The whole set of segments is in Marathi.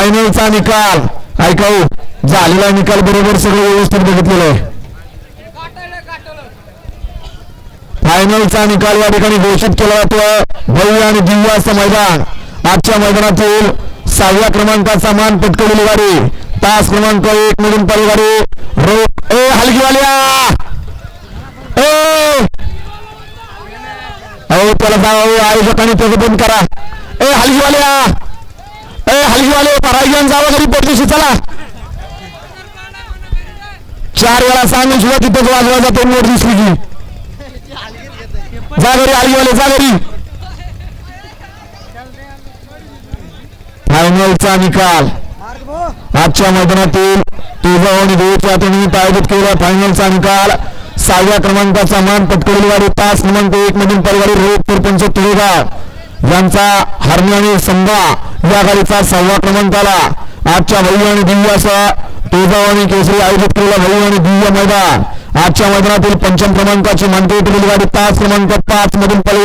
फायनलचा निकाल. ऐकाऊ झालेला निकाल बरोबर सगळं व्यवस्थित बघितलेलं आहे. फायनलचा निकाल या ठिकाणी घोषित केला जातो भव्य आणि दिव्य असं मैदान. आजच्या मैदानातील सहाव्या क्रमांकाचा मान पटकवलेली गाडी तास क्रमांक एक मधून पळी गाडी रो ए हलगीवाल्या! ए! अहो त्याला जाऊ आयोजकांनी त्याचं बंद करा. ए हलगीवाल्या! ए हलगीवाले परायजन जावं घरी पोटदिशी चला चार वेळा सांगून सुद्धा तिथंच वाजवा जातो मोठ दिसली की. जा घरी हलगीवाले जा घरी. फायनलचा निकाल. आजच्या मैदानातील तुळजाभवानी आणि देवीच्या निमित्त आयोजित केलेला फायनलचा निकाल. सहाव्या क्रमांकाचा मान पटकवलेली गाडी पाच क्रमांक एक मधून परिवारी रोहित सरपंच तुळेगाव. यांचा हरणे आणि संघा या गाडीचा सहावा क्रमांक आला. आजच्या भव्य आणि दिव्य असा. तुळजाभवानी केसरी आयोजित केलेला भव्य आणि दिव्य मैदान. आजच्या मैदानातील पंचम क्रमांकाची मानकरी ठरलेली गाडी तास क्रमांक पाच मधून पळी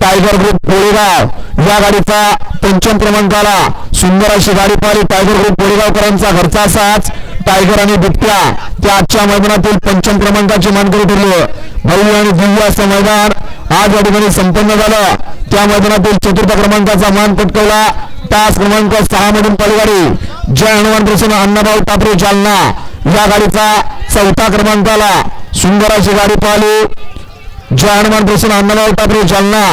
टायगर ग्रुप कोळेगाव या गाडीचा पंचम क्रमांकाला सुंदर अशी गाडी पाहिली. टायगर ग्रुप कोळेगावकरांचा घरचा साच टायगर आणि बिबट्या त्या आजच्या मैदानातील पंचम क्रमांकाची मानकरी ठरली. भव्य आणि दिव्य असं मैदान. आज या ठिकाणी संपन्न झालं. त्या मैदानातील चतुर्थ क्रमांकाचा मान पटकवला. तास क्रमांक सहा मधून पलगाडी जय हनुमान प्रसन्न अण्णाभाऊ टापरे जालना. या गाडीचा चौथा क्रमांकाला सुंदर अशी गाडी पाहिली. जय हनुमान प्रसन्न अण्णाभाऊ टापरे जालना.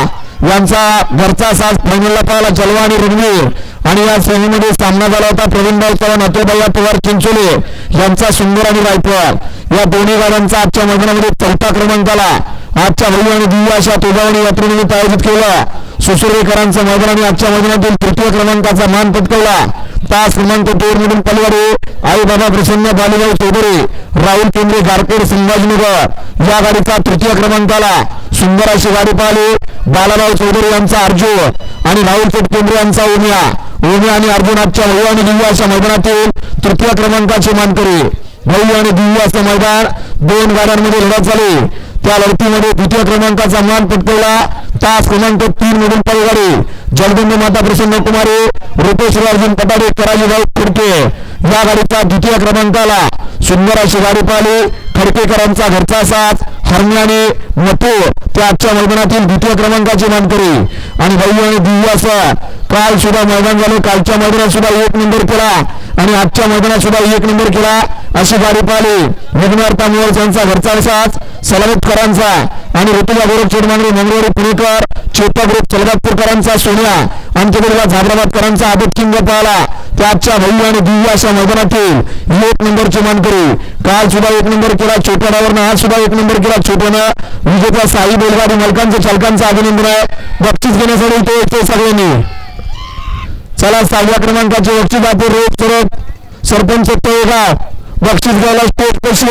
यांचा घरचा साज फायनलला पाहिला जलवा आणि रणवीर. आणि या श्रेणीमध्ये सामना झाला होता प्रवीणभाऊ चव्हाण अतुलभाई पवार चिंचोले यांचा सुंदर आणि रायफल या दोन्ही गाड्यांचा आजच्या मैदानामध्ये चौथा क्रमांक आला. आजच्या भव्य आणि दिव्य अशा तुळजावणी यात्रेनिमित्त आयोजित केलं. सुसुर्वेकरांचं मैदान आणि आजच्या मैदानातील तृतीय क्रमांकाचा मान पटकवला. तास क्रमांक दोन मधून पलवाडे आई बाबा प्रसन्न बालिगाव चौधरी. राहुल केंद्रे गारकोड संभाजीनगर. या गाडीचा तृतीय क्रमांकाला सुंदर अशी गाडी पाहिली. बालाभाऊ चौधरी यांचा अर्जुन आणि राहुल शेठ केंद्रे यांचा उमिया. ओमिया आणि अर्जुन आजच्या भव्य आणि दिव्या अशा मैदानातील तृतीय क्रमांकाची मानकरी. भव्य आणि दिव्य असं मैदान. दोन गाड्यांमध्ये लढत झाली. त्या लढतीमध्ये द्वितीय क्रमांकाचा मान पटकवला. तास क्रमांक तीन मधून पलगाडे जगदंबे माता प्रसन्न कुमारी रुपेश अर्जुन पटाडे कराजीभाऊ खुडके. या गाडीचा द्वितीय क्रमांकाला सुंदर अशी गाडी पाहिली. खडकेकरांचा घरचा साथ हरण्याने मतो त्या आजच्या मैदानातील द्वितीय क्रमांकाची मानकरी. आणि भाई आणि दिव्य असं. काल सुद्धा मैदान झालं. कालच्या मैदानात सुद्धा एक नंबर केला. आणि आजच्या मैदानात सुद्धा एक नंबर केला. अशी गाडी पाहिली यज्ञार्था मोर्च यांचा घरचा साथ सलामतकरांचा आणि ऋतुजा गोरख चेडमांगरी मंगळवारी पुणेकर चेता ग्रुप सलगापूरकरांचा सोनिया आमच्याकडे झाबराबादकरांचा आदित किंग पाहिला त्याच्या भव्य आणि दिव्य अशा मैदानातील एक नंबरची मानकरी काल सुद्धा एक नंबर केला छोट्यावरनं आज सुद्धा एक नंबर केला छोट्यानं. विजेता साई बैलगाडी मालकांचं चालकांचं अभिनंदन आहे. बक्षीस घेण्यासाठी तो येतो सगळ्यांनी. चला सहाव्या क्रमांकाचे बक्षीस आपण रोज सरत सरपंच तळेगाव बक्षीस घ्यायला स्टेट कशी